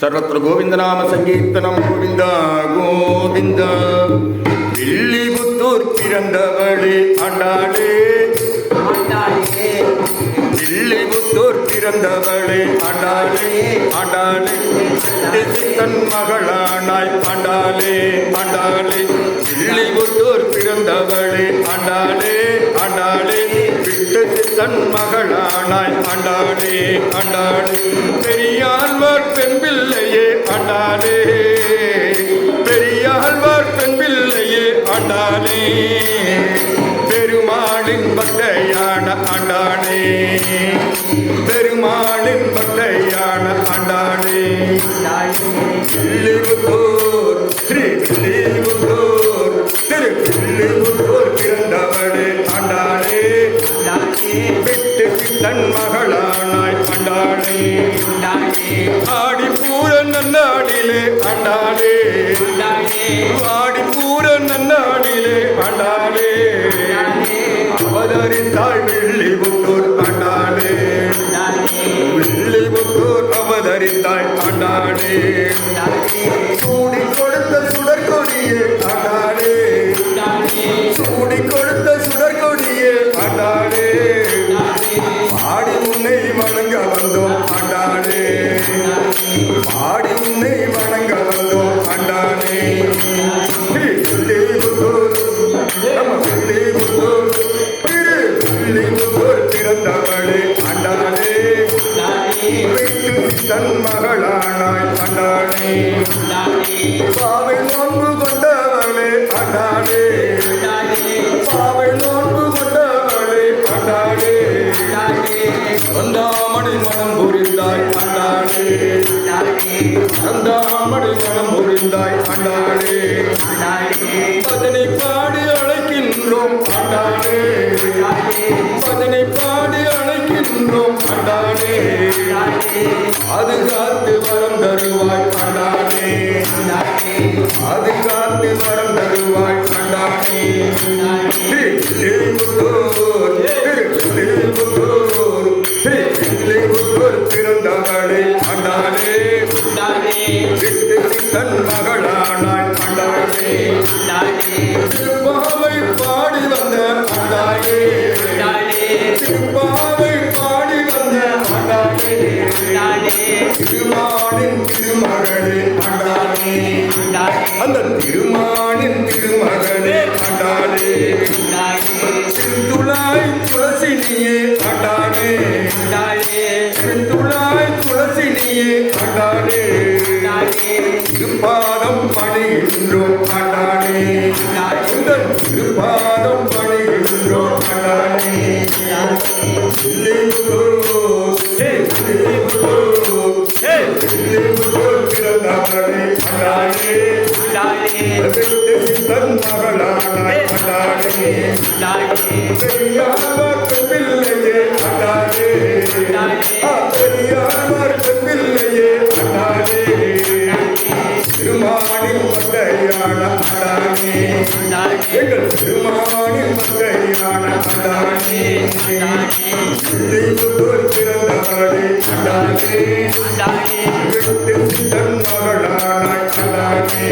సర్వత్ర గోవిందనామ సంకీర్తనం గోవింద గోవింద వెళ్ళి పుత్తూర్ పిరందవడే ఆండాడే వెళ్ళి புத்தூர் பிறந்தவளே ஆண்டாளே. ஆண்டாளே. தன் மகளானாய் ஆண்டாளே ஆண்டாளே. புத்தூர் பிறந்தவளே ஆண்டாளே ஆண்டாளே. தன் மகளானாய் அண்டாடே அண்டாடே. பெரியாழ்வார் பெண் பிள்ளையே அண்டாடே. பெரியாழ்வார் பெண் பிள்ளையே அண்டாடே. பெருமாளின் பக்தையான அண்டாடே. பெருமாளின் பக்தையான அண்டாடே. நன்னாடிலே ஆண்டாளே ஆடி பூர நன்னாடிலே ஆண்டாளே அவதரித்தாள் வில்லிபுத்தூர் வெள்ளி வில்லிபுத்தூர் அவதரித்தாள் ஆண்டாளே சூடி கொடுத்த சுடற்கொடியே ஆண்டாளே ஆடி உன்னை வணங்க வந்தோம் வில்லிபுத்தூர் நம்ம வில்லிபுத்தூர் திரு வில்லிபுத்தூர் பிறந்தவளே ஆண்டாளே விட்டு தன் மகளானாய் ஆண்டாளே பாவை வந்தாமணி மனம் புரிந்தாய் ஆண்டாளே பதனை பாடி அழைக்கின்றோம் ஆண்டாளே பதனை பாடி அழைக்கின்றோம் ஆண்டாளே அது காத்து வரம் தருவாய் ஆண்டாளே அது காத்து வரம் தருவாய். தன் மகளானாய் ஆண்டாளே திருப்பாவை பாடி வந்த ஆண்டாளே திருப்பாவை பாடி வந்த ஆண்டாளே திருமாலின் திருமகளே ஆண்டாளே அந்த திருமகளே துளசினியே தன் மகளானாய் ஆண்டாளே பெரியார் பிள்ளையே திருமாலின் பட்டையான ஆண்டாளே எங்கள் திருமாலின் பட்டையான ஆண்டாளே வில்லிபுத்தூர் பிறந்தவளே ஆண்டாளே விட்டு தன் மகளானாய் ஆண்டாளே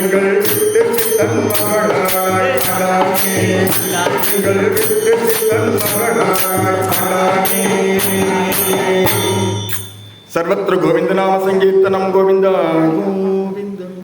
எங்கள் விட்டு தன் மகளானாய் ஆண்டாளே எங்கள் விட்டு தன் மகளானாய் ஆண்டாளே सर्वत्र गोविन्दनाम सङ्कीर्तनं गोविन्द